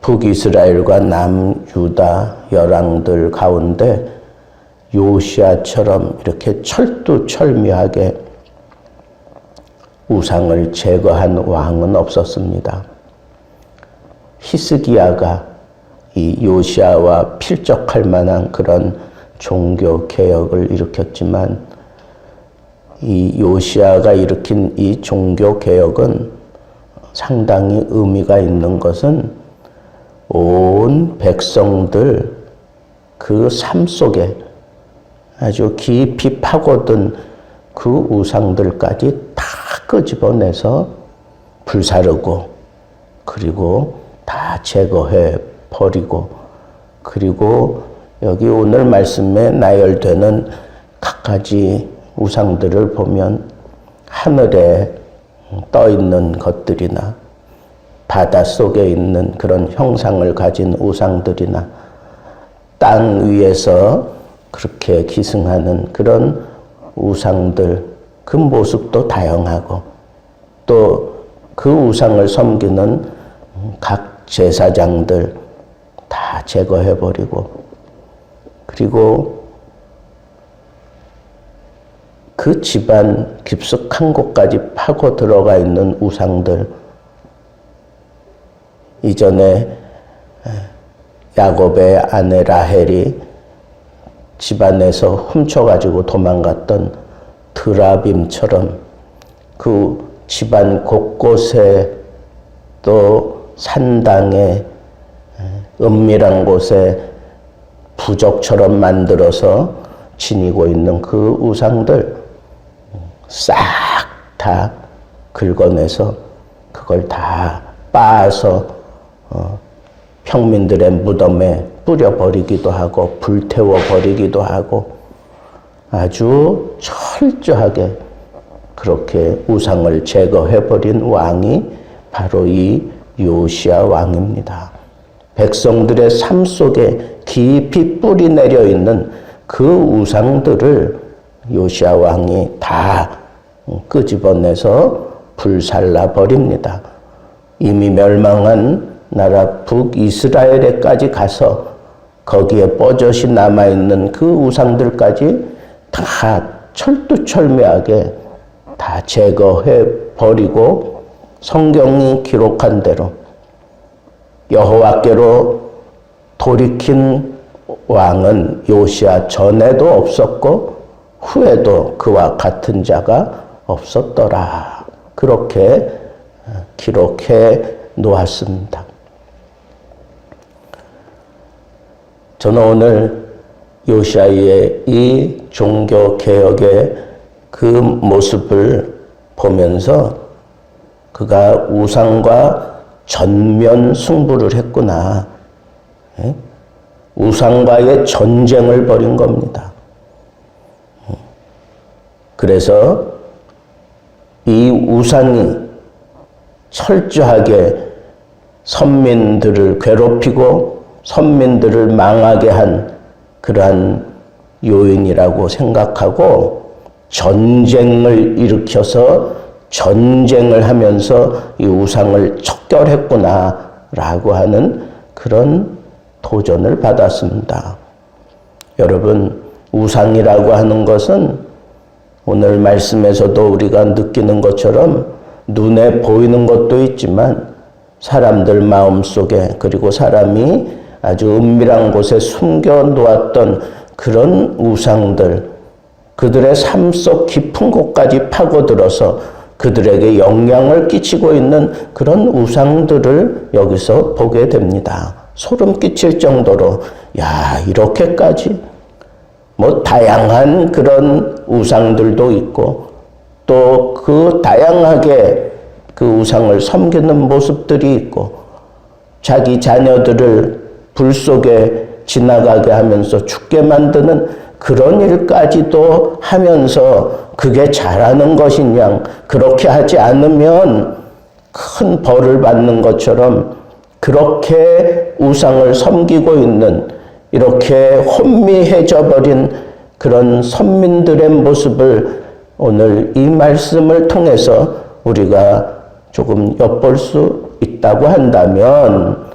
북이스라엘과 남유다 열왕들 가운데 요시아처럼 이렇게 철두철미하게 우상을 제거한 왕은 없었습니다. 히스기야가 이 요시아와 필적할 만한 그런 종교 개혁을 일으켰지만 이 요시아가 일으킨 이 종교 개혁은 상당히 의미가 있는 것은 온 백성들 그 삶 속에 아주 깊이 파고든 그 우상들까지 다 끄집어내서 불사르고 그리고 다 제거해 버리고 그리고 여기 오늘 말씀에 나열되는 각가지 우상들을 보면 하늘에 떠 있는 것들이나 바다 속에 있는 그런 형상을 가진 우상들이나 땅 위에서 그렇게 기승하는 그런 우상들 그 모습도 다양하고 또 그 우상을 섬기는 각 제사장들 다 제거해 버리고 그리고 그 집안 깊숙한 곳까지 파고 들어가 있는 우상들 이전에 야곱의 아내 라헬이 집안에서 훔쳐가지고 도망갔던 드라빔처럼 그 집안 곳곳에 또 산당에 은밀한 곳에 부적처럼 만들어서 지니고 있는 그 우상들 싹 다 긁어내서 그걸 다 빻아서 어, 평민들의 무덤에 뿌려버리기도 하고 불태워버리기도 하고 아주 철저하게 그렇게 우상을 제거해버린 왕이 바로 이 요시아 왕입니다. 백성들의 삶 속에 깊이 뿌리 내려 있는 그 우상들을 요시아 왕이 다 끄집어내서 불살라 버립니다. 이미 멸망한 나라 북이스라엘에까지 가서 거기에 뻐젓이 남아있는 그 우상들까지 다 철두철미하게 다 제거해 버리고 성경이 기록한 대로 여호와께로 돌이킨 왕은 요시아 전에도 없었고 후에도 그와 같은 자가 없었더라. 그렇게 기록해 놓았습니다. 저는 오늘 요시아의 이 종교 개혁의 그 모습을 보면서 그가 우상과 전면 승부를 했구나. 예? 우상과의 전쟁을 벌인 겁니다. 그래서 이 우상이 철저하게 선민들을 괴롭히고 선민들을 망하게 한 그러한 요인이라고 생각하고 전쟁을 일으켜서 전쟁을 하면서 이 우상을 척결했구나라고 하는 그런 도전을 받았습니다. 여러분, 우상이라고 하는 것은 오늘 말씀에서도 우리가 느끼는 것처럼 눈에 보이는 것도 있지만 사람들 마음 속에 그리고 사람이 아주 은밀한 곳에 숨겨 놓았던 그런 우상들, 그들의 삶 속 깊은 곳까지 파고들어서 그들에게 영향을 끼치고 있는 그런 우상들을 여기서 보게 됩니다. 소름 끼칠 정도로, 야, 이렇게까지? 뭐, 다양한 그런 우상들도 있고, 또 그 다양하게 그 우상을 섬기는 모습들이 있고, 자기 자녀들을 불 속에 지나가게 하면서 죽게 만드는 그런 일까지도 하면서 그게 잘하는 것이냐, 그렇게 하지 않으면 큰 벌을 받는 것처럼 그렇게 우상을 섬기고 있는 이렇게 혼미해져 버린 그런 선민들의 모습을 오늘 이 말씀을 통해서 우리가 조금 엿볼 수 있다고 한다면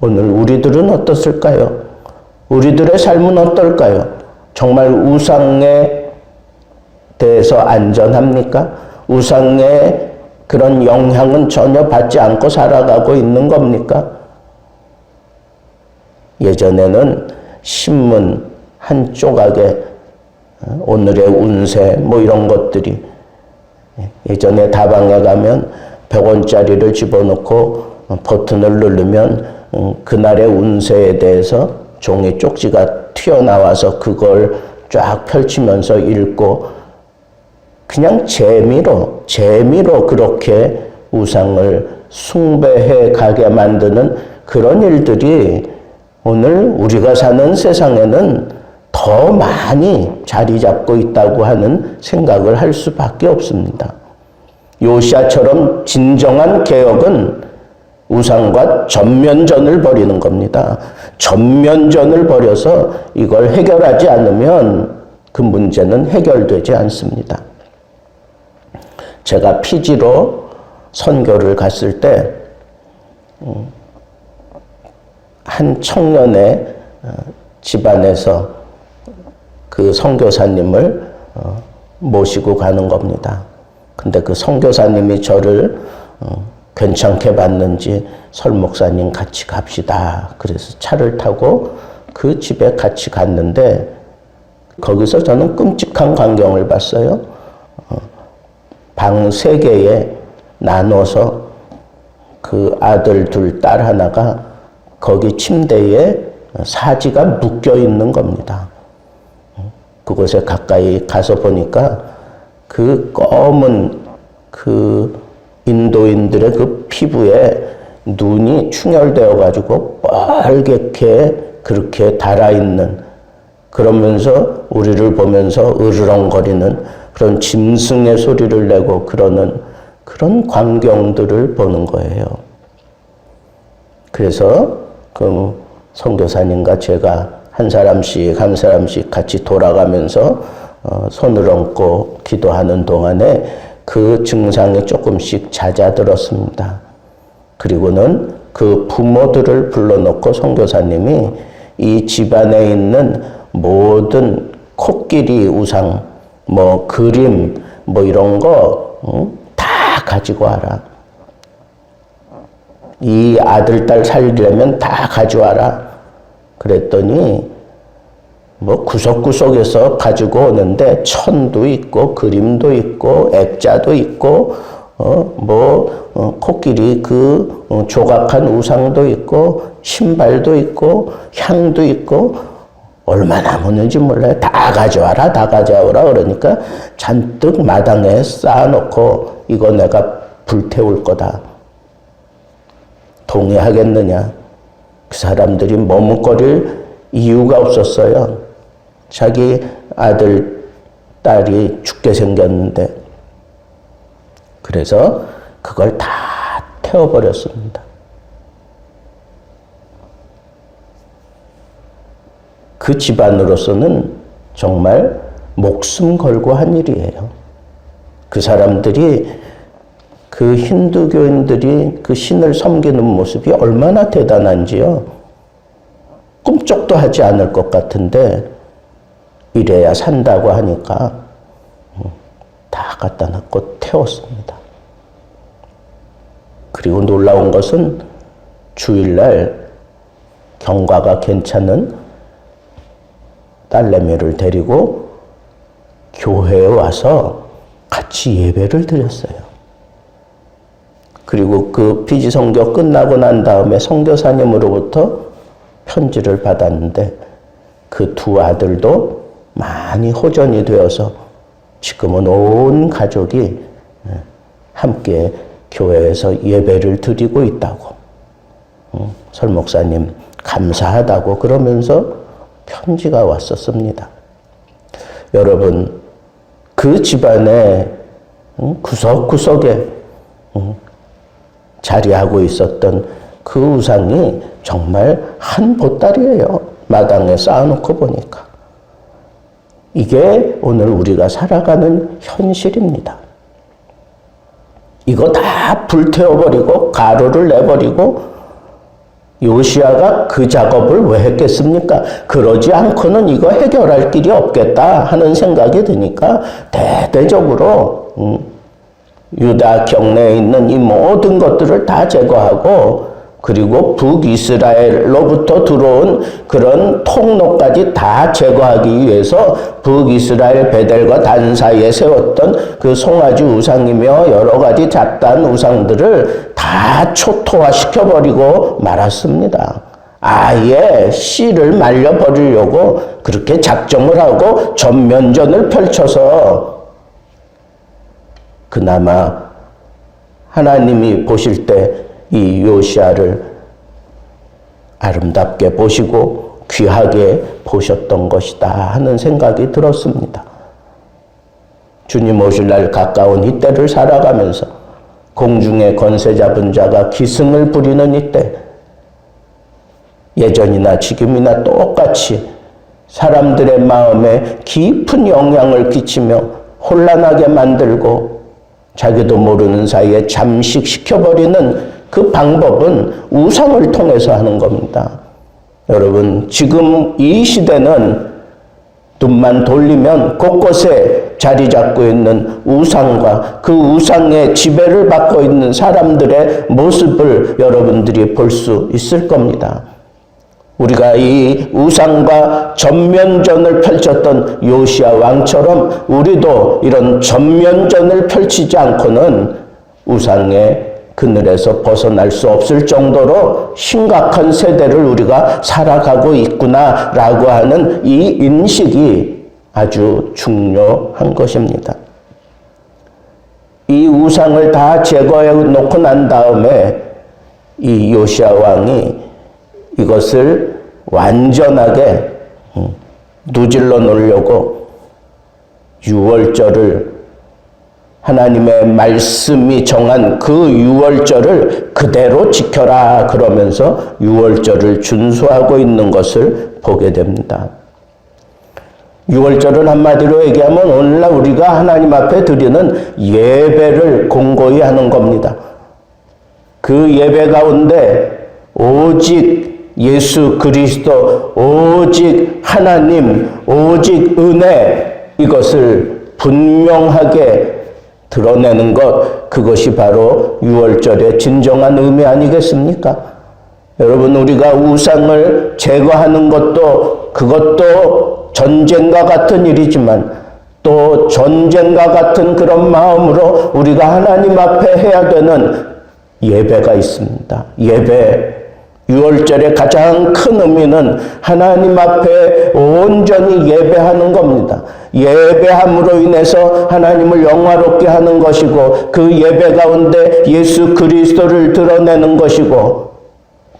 오늘 우리들은 어떻을까요? 우리들의 삶은 어떨까요? 정말 우상에 대해서 안전합니까? 우상의 그런 영향은 전혀 받지 않고 살아가고 있는 겁니까? 예전에는 신문 한 조각에 어, 오늘의 운세 뭐 이런 것들이 예전에 다방에 가면 100원짜리를 집어넣고 버튼을 누르면 음, 그날의 운세에 대해서 종이 쪽지가 튀어나와서 그걸 쫙 펼치면서 읽고 그냥 재미로 재미로 그렇게 우상을 숭배해 가게 만드는 그런 일들이 오늘 우리가 사는 세상에는 더 많이 자리 잡고 있다고 하는 생각을 할 수밖에 없습니다. 요시아처럼 진정한 개혁은 우상과 전면전을 벌이는 겁니다. 전면전을 벌여서 이걸 해결하지 않으면 그 문제는 해결되지 않습니다. 제가 피지로 선교를 갔을 때, 음, 한 청년의 어, 집안에서 그 선교사님을 어, 모시고 가는 겁니다. 근데 그 선교사님이 저를 어, 괜찮게 봤는지 설 목사님 같이 갑시다. 그래서 차를 타고 그 집에 같이 갔는데 거기서 저는 끔찍한 광경을 봤어요. 방 세 개에 나눠서 그 아들 둘, 딸 하나가 거기 침대에 사지가 묶여 있는 겁니다. 그곳에 가까이 가서 보니까 그 검은 그 인도인들의 그 피부에 눈이 충혈되어 가지고 빨갛게 그렇게 달아있는 그러면서 우리를 보면서 으르렁거리는 그런 짐승의 소리를 내고 그러는 그런 광경들을 보는 거예요. 그래서 그 선교사님과 제가 한 사람씩 한 사람씩 같이 돌아가면서 어, 손을 얹고 기도하는 동안에 그 증상이 조금씩 잦아들었습니다. 그리고는 그 부모들을 불러놓고 선교사님이 이 집안에 있는 모든 코끼리 우상, 뭐 그림, 뭐 이런 거, 응? 다 가지고 와라. 이 아들, 딸 살리려면 다 가져와라. 그랬더니 뭐 구석구석에서 가지고 오는데 천도 있고 그림도 있고 액자도 있고 어 뭐 어, 코끼리 그 어, 조각한 우상도 있고 신발도 있고 향도 있고 얼마나 묻는지 몰라요. 다 가져와라, 다 가져와라 그러니까 잔뜩 마당에 쌓아놓고 이거 내가 불태울 거다. 동의하겠느냐? 그 사람들이 머뭇거릴 이유가 없었어요. 자기 아들, 딸이 죽게 생겼는데. 그래서 그걸 다 태워버렸습니다. 그 집안으로서는 정말 목숨 걸고 한 일이에요. 그 사람들이 그 힌두교인들이 그 신을 섬기는 모습이 얼마나 대단한지요. 꿈쩍도 하지 않을 것 같은데 이래야 산다고 하니까 음, 다 갖다 놨고 태웠습니다. 그리고 놀라운 것은 주일날 경과가 괜찮은 딸내미를 데리고 교회에 와서 같이 예배를 드렸어요. 그리고 그 피지 성교 끝나고 난 다음에 성교사님으로부터 편지를 받았는데 그 두 아들도 많이 호전이 되어서 지금은 온 가족이 예, 함께 교회에서 예배를 드리고 있다고. 음, 설 목사님 감사하다고 그러면서 편지가 왔었습니다. 여러분, 그 집안의 음, 구석구석에 음, 자리하고 있었던 그 우상이 정말 한 보따리예요. 마당에 쌓아놓고 보니까. 이게 오늘 우리가 살아가는 현실입니다. 이거 다 불태워버리고 가루를 내버리고 요시아가 그 작업을 왜 했겠습니까? 그러지 않고는 이거 해결할 길이 없겠다 하는 생각이 드니까 대대적으로 음, 유다 경내에 있는 이 모든 것들을 다 제거하고 그리고 북이스라엘로부터 들어온 그런 통로까지 다 제거하기 위해서 북이스라엘 베델과 단 사이에 세웠던 그 송아지 우상이며 여러 가지 잡다한 우상들을 다 초토화시켜버리고 말았습니다. 아예 씨를 말려버리려고 그렇게 작정을 하고 전면전을 펼쳐서 그나마 하나님이 보실 때 이 요시아를 아름답게 보시고 귀하게 보셨던 것이다 하는 생각이 들었습니다. 주님 오실 날 가까운 이때를 살아가면서 공중의 권세 잡은 자가 기승을 부리는 이때 예전이나 지금이나 똑같이 사람들의 마음에 깊은 영향을 끼치며 혼란하게 만들고 자기도 모르는 사이에 잠식시켜버리는 그 방법은 우상을 통해서 하는 겁니다. 여러분, 지금 이 시대는 눈만 돌리면 곳곳에 자리 잡고 있는 우상과 그 우상의 지배를 받고 있는 사람들의 모습을 여러분들이 볼 수 있을 겁니다. 우리가 이 우상과 전면전을 펼쳤던 요시아 왕처럼 우리도 이런 전면전을 펼치지 않고는 우상의 그늘에서 벗어날 수 없을 정도로 심각한 세대를 우리가 살아가고 있구나라고 하는 이 인식이 아주 중요한 것입니다. 이 우상을 다 제거해 놓고 난 다음에 이 요시아 왕이 이것을 완전하게 음, 누질러 놓으려고 유월절을 하나님의 말씀이 정한 그 유월절을 그대로 지켜라 그러면서 유월절을 준수하고 있는 것을 보게 됩니다. 유월절은 한마디로 얘기하면 오늘날 우리가 하나님 앞에 드리는 예배를 공고히 하는 겁니다. 그 예배 가운데 오직 예수 그리스도, 오직 하나님, 오직 은혜 이것을 분명하게 드러내는 것, 그것이 바로 6월절의 진정한 의미 아니겠습니까? 여러분, 우리가 우상을 제거하는 것도 그것도 전쟁과 같은 일이지만 또 전쟁과 같은 그런 마음으로 우리가 하나님 앞에 해야 되는 예배가 있습니다. 예배. 6월절의 가장 큰 의미는 하나님 앞에 온전히 예배하는 겁니다. 예배함으로 인해서 하나님을 영화롭게 하는 것이고 그 예배 가운데 예수 그리스도를 드러내는 것이고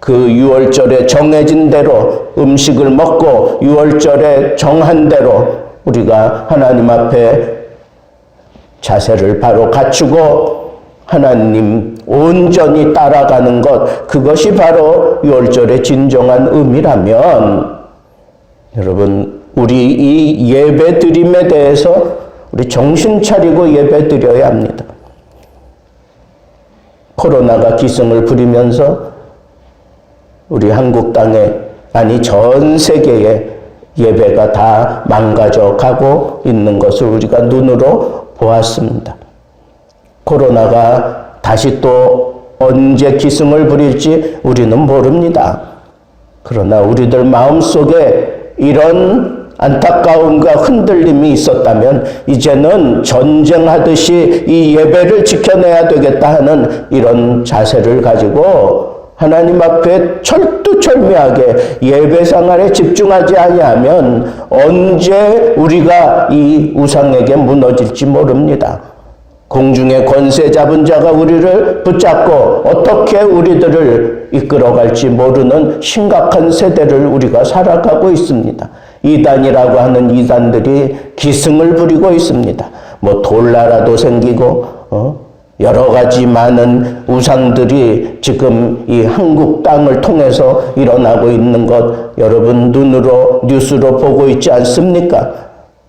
그 6월절에 정해진 대로 음식을 먹고 6월절에 정한 대로 우리가 하나님 앞에 자세를 바로 갖추고 하나님 온전히 따라가는 것, 그것이 바로 6월절의 진정한 의미라면, 여러분, 우리 이 예배 드림에 대해서 우리 정신 차리고 예배 드려야 합니다. 코로나가 기승을 부리면서 우리 한국 땅에, 아니 전 세계에 예배가 다 망가져 가고 있는 것을 우리가 눈으로 보았습니다. 코로나가 다시 또 언제 기승을 부릴지 우리는 모릅니다. 그러나 우리들 마음속에 이런 안타까움과 흔들림이 있었다면 이제는 전쟁하듯이 이 예배를 지켜내야 되겠다 하는 이런 자세를 가지고 하나님 앞에 철두철미하게 예배 생활에 집중하지 아니하면 언제 우리가 이 우상에게 무너질지 모릅니다. 공중의 권세 잡은 자가 우리를 붙잡고 어떻게 우리들을 이끌어갈지 모르는 심각한 세대를 우리가 살아가고 있습니다. 이단이라고 하는 이단들이 기승을 부리고 있습니다. 뭐 돌나라도 생기고 어? 여러 가지 많은 우상들이 지금 이 한국 땅을 통해서 일어나고 있는 것 여러분 눈으로 뉴스로 보고 있지 않습니까?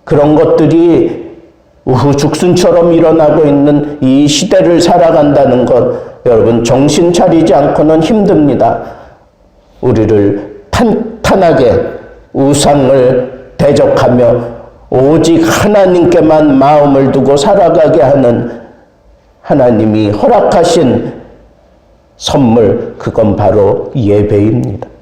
그런 것들이 죽순처럼 일어나고 있는 이 시대를 살아간다는 것, 여러분 정신 차리지 않고는 힘듭니다. 우리를 탄탄하게 우상을 대적하며 오직 하나님께만 마음을 두고 살아가게 하는 하나님이 허락하신 선물, 그건 바로 예배입니다.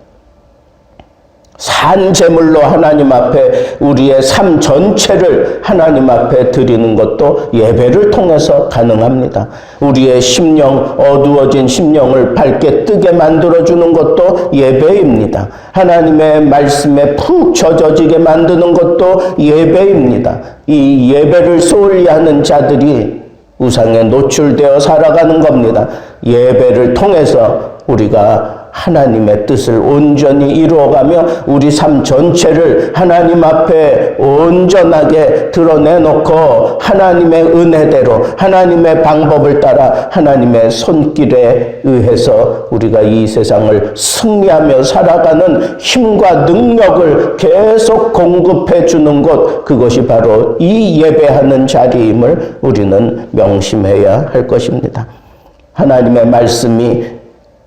산 제물로 하나님 앞에 우리의 삶 전체를 하나님 앞에 드리는 것도 예배를 통해서 가능합니다. 우리의 심령, 어두워진 심령을 밝게 뜨게 만들어 주는 것도 예배입니다. 하나님의 말씀에 푹 젖어지게 만드는 것도 예배입니다. 이 예배를 소홀히 하는 자들이 우상에 노출되어 살아가는 겁니다. 예배를 통해서 우리가 하나님의 뜻을 온전히 이루어가며 우리 삶 전체를 하나님 앞에 온전하게 드러내놓고 하나님의 은혜대로 하나님의 방법을 따라 하나님의 손길에 의해서 우리가 이 세상을 승리하며 살아가는 힘과 능력을 계속 공급해 주는 것 그것이 바로 이 예배하는 자리임을 우리는 명심해야 할 것입니다. 하나님의 말씀이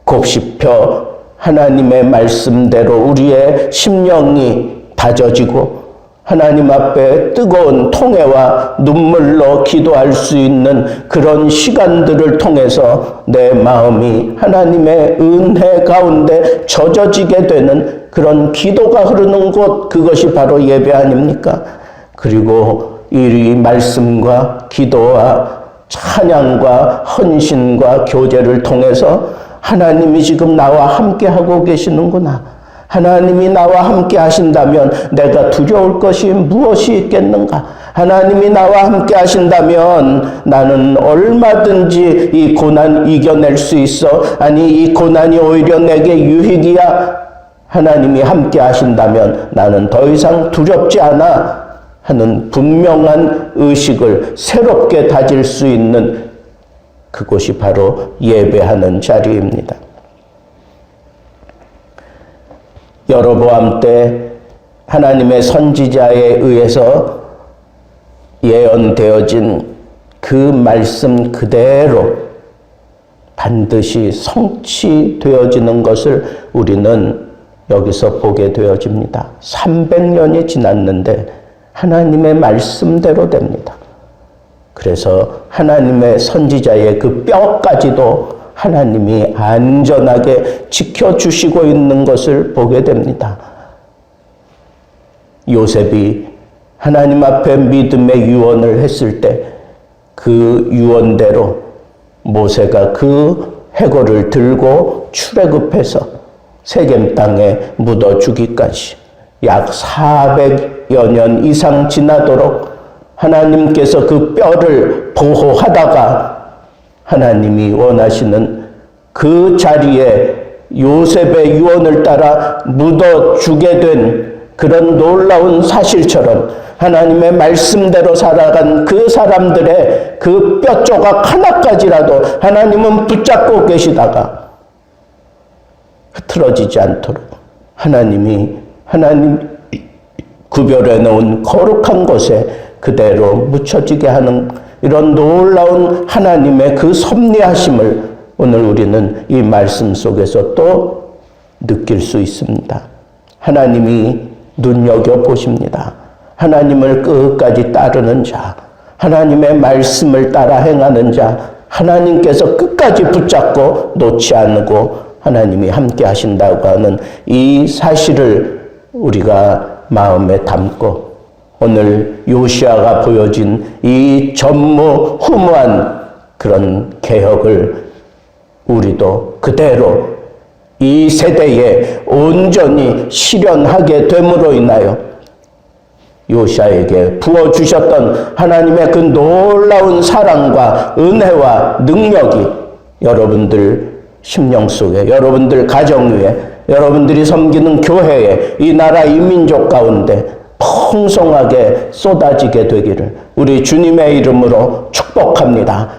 곱씹혀 하나님의 말씀대로 우리의 심령이 다져지고 하나님 앞에 뜨거운 통해와 눈물로 기도할 수 있는 그런 시간들을 통해서 내 마음이 하나님의 은혜 가운데 젖어지게 되는 그런 기도가 흐르는 곳 그것이 바로 예배 아닙니까? 그리고 이 말씀과 기도와 찬양과 헌신과 교제를 통해서 하나님이 지금 나와 함께 하고 계시는구나. 하나님이 나와 함께 하신다면 내가 두려울 것이 무엇이 있겠는가? 하나님이 나와 함께 하신다면 나는 얼마든지 이 고난 이겨낼 수 있어. 아니, 이 고난이 오히려 내게 유익이야. 하나님이 함께 하신다면 나는 더 이상 두렵지 않아. 하는 분명한 의식을 새롭게 다질 수 있는 그곳이 바로 예배하는 자리입니다. 여로보암 때 하나님의 선지자에 의해서 예언되어진 그 말씀 그대로 반드시 성취되어지는 것을 우리는 여기서 보게 되어집니다. 300년이 지났는데 하나님의 말씀대로 됩니다. 그래서 하나님의 선지자의 그 뼈까지도 하나님이 안전하게 지켜주시고 있는 것을 보게 됩니다. 요셉이 하나님 앞에 믿음의 유언을 했을 때 그 유언대로 모세가 그 해골을 들고 출애굽해서 세겜 땅에 묻어 주기까지 약 400여 년 이상 지나도록 하나님께서 그 뼈를 보호하다가 하나님이 원하시는 그 자리에 요셉의 유언을 따라 묻어 주게 된 그런 놀라운 사실처럼 하나님의 말씀대로 살아간 그 사람들의 그 뼈 조각 하나까지라도 하나님은 붙잡고 계시다가 흐트러지지 않도록 하나님이 하나님 구별해 놓은 거룩한 곳에 그대로 묻혀지게 하는 이런 놀라운 하나님의 그 섭리하심을 오늘 우리는 이 말씀 속에서 또 느낄 수 있습니다. 하나님이 눈여겨 보십니다. 하나님을 끝까지 따르는 자, 하나님의 말씀을 따라 행하는 자, 하나님께서 끝까지 붙잡고 놓지 않고 하나님이 함께 하신다고 하는 이 사실을 우리가 마음에 담고 오늘 요시아가 보여진 이 전무 후무한 그런 개혁을 우리도 그대로 이 세대에 온전히 실현하게 됨으로 인하여 요시아에게 부어주셨던 하나님의 그 놀라운 사랑과 은혜와 능력이 여러분들 심령 속에, 여러분들 가정 위에, 여러분들이 섬기는 교회에, 이 나라 이민족 가운데 풍성하게 쏟아지게 되기를 우리 주님의 이름으로 축복합니다.